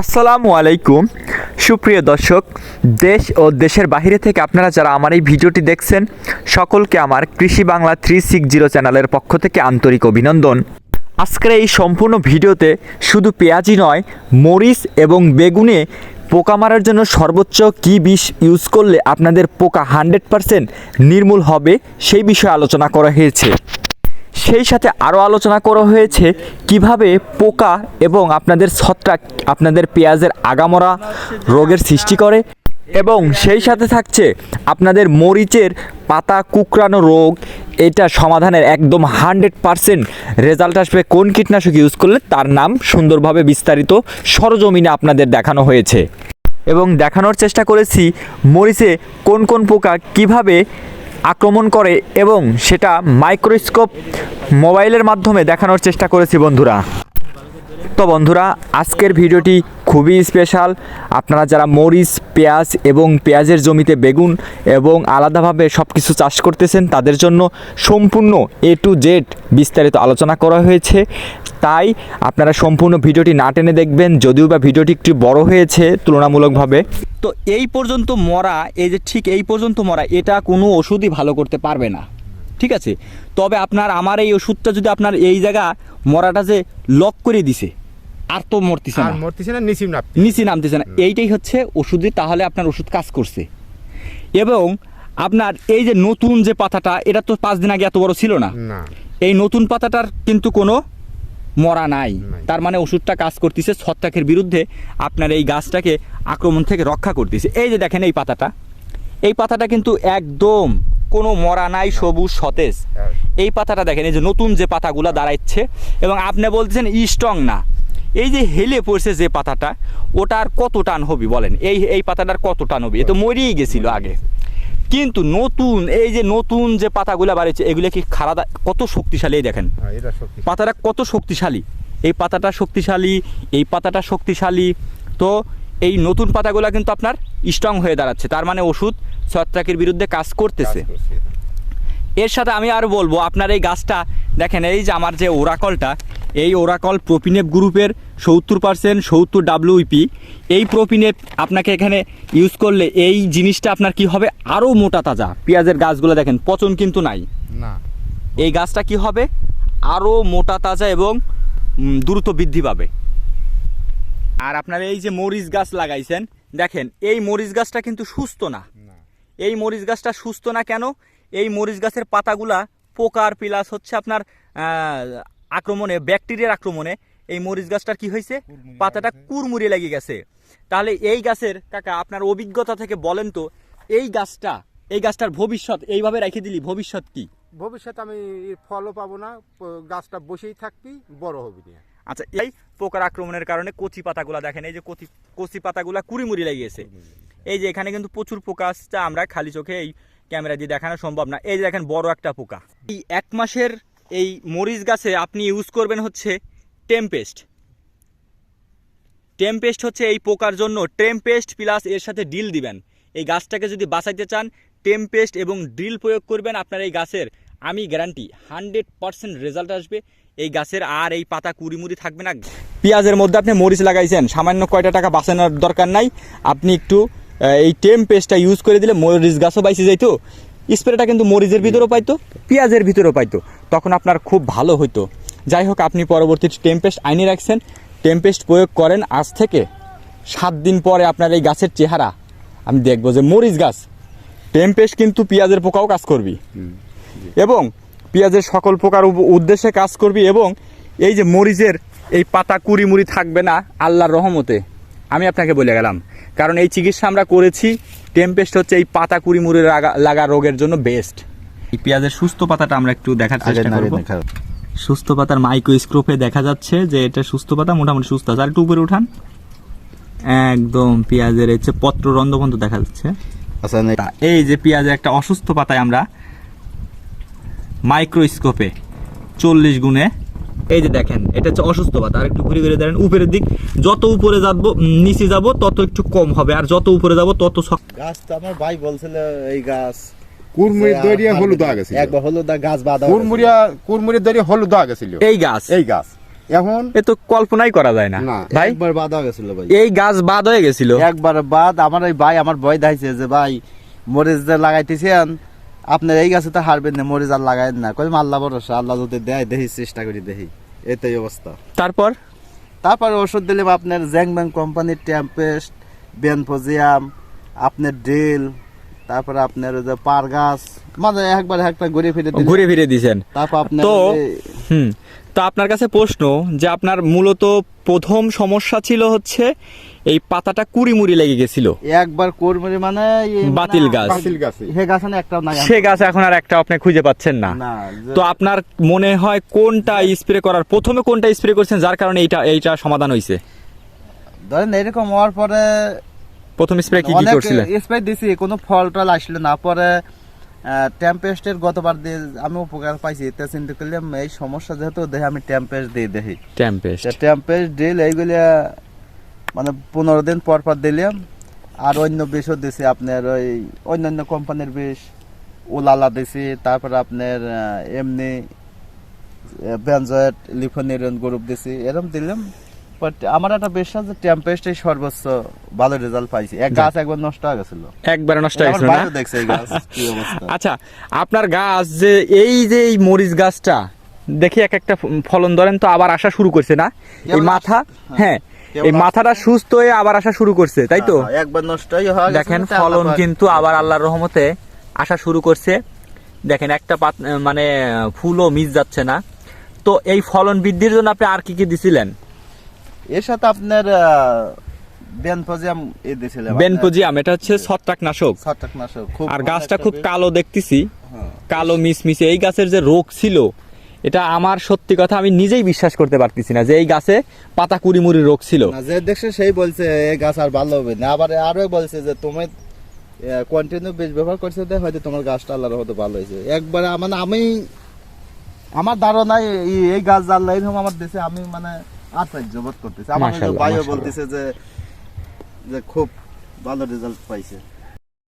আসসালামু আলাইকুম। সুপ্রিয় দর্শক, দেশ ও দেশের বাইরে থেকে আপনারা যারা আমার এই ভিডিওটি দেখছেন, সকলকে আমার কৃষি বাংলা থ্রি সিক্স জিরো চ্যানেলের পক্ষ থেকে আন্তরিক অভিনন্দন। আজকের এই সম্পূর্ণ ভিডিওতে শুধু পেঁয়াজি নয়, মরিচ এবং বেগুনে পোকা মারার জন্য সর্বোচ্চ কী বিষ ইউজ করলে আপনাদের পোকা হান্ড্রেড পারসেন্ট নির্মূল হবে, সেই বিষয়ে আলোচনা করা হয়েছে। সেই সাথে আরও আলোচনা করা হয়েছে কীভাবে পোকা এবং আপনাদের ছত্রাক, আপনাদের পেঁয়াজের আগামরা রোগের সৃষ্টি করে এবং সেই সাথে থাকছে আপনাদের মরিচের পাতা কুকরানো রোগ। এটা সমাধানের একদম হান্ড্রেড পারসেন্ট রেজাল্ট আসবে কোন কীটনাশক ইউজ করলে তার নাম সুন্দরভাবে বিস্তারিত সরজমিনে আপনাদের দেখানো হয়েছে। এবং দেখানোর চেষ্টা করেছি মরিচে কোন কোন পোকা কীভাবে আক্রমণ করে এবং সেটা মাইক্রোস্কোপ মোবাইলের মাধ্যমে দেখানোর চেষ্টা করেছি বন্ধুরা। তো বন্ধুরা, আজকের ভিডিওটি খুবই স্পেশাল। আপনারা যারা মরিচ, পেঁয়াজ এবং পেঁয়াজের জমিতে বেগুন এবং আলাদাভাবে সব কিছু চাষ করতেছেন, তাদের জন্য সম্পূর্ণ এ টু জেড বিস্তারিত আলোচনা করা হয়েছে। তাই আপনারা সম্পূর্ণ ভিডিওটি না টেনে দেখবেন যদিও বা ভিডিওটি একটু বড় হয়েছে তুলনামূলকভাবে। তো এই পর্যন্ত মরা এই যে ঠিক এই পর্যন্ত মরা এটা কোনো ওষুধই ভালো করতে পারবে না। ঠিক আছে? তবে আপনার আমার এই ওষুধটা যদি আপনার এই জায়গা মরাটা যে লক করে দিছে আর তো মরতেছে না। মরতেছে না নিচিম না নিচে নামতেছে না। এইটাই হচ্ছে ওষুধই তাহলে আপনার ওষুধ কাজ করছে। এবং আপনার এই যে নতুন যে পাতাটা এটা তো পাঁচ দিন আগে এত বড় ছিল না। এই নতুন পাতাটার কিন্তু কোনো মরা নাই। তার মানে ওষুধটা কাজ করতেছে ছত্রাকের বিরুদ্ধে আপনার এই গাছটাকে আক্রমণ থেকে রক্ষা করতেছে। এই যে দেখেন এই পাতাটা। এই পাতাটা কিন্তু একদম কোনো মরা নাই সবুজ সতেজ। হ্যাঁ। এই পাতাটা দেখেন এই যে নতুন যে পাতাগুলো দাঁড়াচ্ছে এবং আপনি বলতেছেন স্ট্রং না। এই যে হেলে পড়ছে যে পাতাটা ওটার কত টান হবে বলেন? এই এই পাতাটার কত টান হবে? এ তো মরেই গেছিল আগে। কিন্তু নতুন এই যে নতুন যে পাতাগুলো বাড়িছে এগুলো কি খারাপ কত শক্তিশালী দেখেন। হ্যাঁ, পাতাটা কত শক্তিশালী। এই পাতাটা শক্তিশালী এই পাতাটা শক্তিশালী। তো এই নতুন পাতাগুলো কিন্তু আপনার স্ট্রং হয়ে দাঁড়াচ্ছে। তার মানে ওষুধ ছত্রাকের বিরুদ্ধে কাজ করতেছে। এর সাথে আমি আর বলব আপনার এই গাছটা দেখেন এই যে আমার যে ওরাকলটা এই ওরাকল প্রোপিনেপ গ্রুপের সত্তর পার্সেন্ট সত্তর ডাব্লিউপি এই প্রোপিনেপ আপনাকে এখানে ইউজ করলে এই জিনিসটা আপনার কি হবে? আরও মোটা তাজা। পেঁয়াজের গাছগুলো দেখেন পচন কিন্তু নাই। না। এই গাছটা কি হবে? আরও মোটা তাজা এবং দ্রুত বৃদ্ধি পাবে। আর আপনার এই যে মরিচ গাছ লাগাইছেন দেখেন এই মরিচ গাছটা কিন্তু সুস্থ না। না। এই মরিচ গাছটা সুস্থ না কেন? এই মরিচ গাছের পাতাগুলা পোকার প্লাস হচ্ছে আপনার আক্রমণে ব্যাকটেরিয়ার আক্রমণে। এই মরিচ গাছটার কি হয়েছে? পাতাটা। কুরমুড়ি লেগে গেছে। তাহলে এই গাছের কাকা আপনার অভিজ্ঞতা থেকে বলেন তো এই গাছটা এই গাছটার ভবিষ্যৎ এইভাবে রেখে দিলি ভবিষ্যৎ কি? ভবিষ্যৎ আমি ফলও পাবো না গাছটা বসেই থাকবি বড় হবি না। আচ্ছা এই পোকার আক্রমণের কারণে কচি পাতাগুলা দেখেন এই যে কচি কচি পাতাগুলা কুড়িমুড়ি লেগেছে এই যে এখানে কিন্তু প্রচুর পোকা আসছে আমরা খালি চোখে এই ক্যামেরা দিয়ে দেখানো সম্ভব না। এই দেখেন, বড় একটা পোকা। এই এক মাসের এই মরিচ গাছে আপনি ইউজ করবেন হচ্ছে টেম্পেস্ট টেম্পেস্ট হচ্ছে এই পোকার জন্য টেম্পেস্ট প্লাস এর সাথে ডিল দিবেন। এই গাছটাকে যদি বাঁচাইতে চান টেম্পেস্ট এবং ড্রিল প্রয়োগ করবেন আপনার এই গাছের। আমি গ্যারান্টি হান্ড্রেড পার্সেন্ট রেজাল্ট আসবে। এই গাছের আর এই পাতা কুড়িমুড়ি থাকবে না। পেঁয়াজের মধ্যে আপনি মরিচ লাগাইছেন, সামান্য কয়টা টাকা বাঁচানোর দরকার নাই। আপনি একটু এই টেম পেস্টটা ইউজ করে দিলে মরিচ গাছও বাইসে যাইতো। স্প্রেটা কিন্তু মরিচের ভিতরেও পাইতো পেঁয়াজের ভিতরেও পাইতো। তখন আপনার খুব ভালো হইতো। যাই হোক আপনি পরবর্তী টেম্পেস্ট আইনে রাখছেন। টেম্পেস্ট প্রয়োগ করেন আজ থেকে সাত দিন পরে আপনার এই গাছের চেহারা। আমি দেখব যে মরিচ গাছ টেম্পেস্ট কিন্তু পেঁয়াজের পোকাও কাজ করবি। এবং পেঁয়াজের সকল প্রকার উদ্দেশ্যে কাজ করবি এবং এই যে মরিচের এই পাতা কুড়ি মুড়ি থাকবে না আল্লাহর রহমতে। আমি আপনাকে বলে গেলাম। কারণ এই চিকিৎসা আমরা করেছি টেম্পেস্ট হচ্ছে এই পাতা কুড়ি মুড়ি লাগা রোগের জন্য বেস্ট এই পেঁয়াজের সুস্থ পাতাটা আমরা একটু দেখার চেষ্টা করব। সুস্থ পাতার মাইক্রোস্কোপে দেখা যাচ্ছে যে এটা সুস্থ পাতা মোটামুটি সুস্থ আছে। আর একটু উপরে উঠান। একদম পেঁয়াজের হচ্ছে পত্র রন্ধ পর্যন্ত দেখা যাচ্ছে। আচ্ছা এই যে পেঁয়াজের একটা অসুস্থ পাতায় আমরা মাইক্রোস্কোপে চল্লিশ গুণে এই যে দেখেন এটা হচ্ছে অসুস্থ পাতা আর একটু ঘুরে ঘুরে দেখেন উপরের দিক যত উপরে যাব নিচে যাব তত একটু কম হবে। আর যত উপরে যাব তত গাছ তো আমার ভাই বলছিল এই গাছ। হয়ে হয়ে এই গাছ। এই গাছ। এখন এ তো কল্পনাই করা যায় না। না, ভাই? একবার গেছিল ভাই। এই গাছ বাদ হয়ে গেছিল। একবার বাদ আমার ওই ভাই আমার ভয় দেখাইছে যে ভাই মরিচ যে লাগাইতেছেন আপনার এই গাছে তো হারবেন না মরিচ আর না। কই আল্লাহ ভরসা আল্লাহ যদি দেয় দেখি চেষ্টা করি দেখি এটাই অবস্থা। তারপর? তারপর ওষুধ দিলাম আপনার জ্যাংব্যাং কোম্পানির ট্যাম্পেস্ট বেনফোজিয়াম আপনার ড্রিল তারপর আপনার ওই যে পার গাছ মানে একবার একটা ঘুরে ফিরে। ঘুরে ফিরে দিয়েছেন তারপর আপনার তো হুম তো আপনার কাছে প্রশ্ন যে আপনার মূলত প্রথম সমস্যা ছিল হচ্ছে এই পাতাটা কুড়ি মুড়ি লেগে গেছিল। একবার কর্মী মানে মানে বাতিল গাছ। বাতিল গাছে। হে গাছ না একটাও নাই। সে গাছ এখন আর একটা আপনি খুঁজে পাচ্ছেন না। তো আপনার মনে হয় কোনটা স্প্রে করার প্রথমে কোনটা স্প্রে করছেন যার কারণে এইটা এইটা সমাধান হয়েছে ধরেন এরকম হওয়ার পরে প্রথম স্প্রে কি কি অনেক করছিলেন? স্প্রে দিছি কোনো ফল টল আসলে না। পরে ট্যাম্পেস্টের গতবার দিয়ে আমি উপকার পাইছি। তা চিন্তা করলাম এই সমস্যা যেহেতু দেখে আমি ট্যাম্পেস্ট দিয়ে দেখি। ট্যাম্পেস্ট ট্যাম্পেস্ট ডিল এইগুলি মানে পনেরো দিন পর পর দিলাম। আর অন্য বিষও দিছি আপনার ওই অন্যান্য কোম্পানির বিষ উলালা দিছি তারপর আপনার এমনি বেঞ্জয়েট লিফোনিরন গ্রুপ দিছি এরম দিলাম। বাট আমার একটা যে এই সর্বোচ্চ ভালো রেজাল্ট পাইছি। এক গাছ একবার নষ্ট হয়ে গেছিল। একবারে নষ্ট আমার হয়েছিল না? দেখছে এই গাছ কি অবস্থা। আচ্ছা আপনার গাছ যে এই যে এই মরিচ গাছটা দেখি এক একটা ফলন ধরেন তো আবার আসা শুরু করছে না? এই মাথা হ্যাঁ এই মাথাটা সুস্থ হয়ে আবার আসা শুরু করছে তাই তো? হ্যাঁ, একবার নষ্টই হয়ে দেখেন ফলন কিন্তু আবার আল্লাহর রহমতে আসা শুরু করছে। দেখেন একটা পাত মানে ফুলও মিস যাচ্ছে না। তো এই ফলন বৃদ্ধির জন্য আপনি আর কি কি দিছিলেন? এর সাথে আপনার বেনফোজিয়াম এ দিয়েছিলাম বেনপোজিয়াম এটা হচ্ছে ছত্রাকনাশক। ছত্রাকনাশক খুব আর গাছটা খুব কালো দেখতেছি। হ্যাঁ। কালো মিসমিসে। এই গাছের যে রোগ ছিল এটা আমার সত্যি কথা আমি নিজেই বিশ্বাস করতে পারতেছি না যে এই গাছে পাতা কুড়ি মুড়ি রোগ ছিল। না যে দেখছে সেই বলছে এই গাছ আর ভালো হবে না। আবার আরও বলছে যে তুমি কন্টিনিউ বীজ ব্যবহার করছে তো হয়তো তোমার গাছটা আল্লাহর হয়তো ভালো হয়েছে। একবার মানে আমি আমার ধারণা এই- গাছ জানলে এরকম আমার দেশে আমি মানে আশ্চর্য বোধ করতেছে। আমার ভাইও বলতেছে যে যে খুব ভালো রেজাল্ট পাইছে।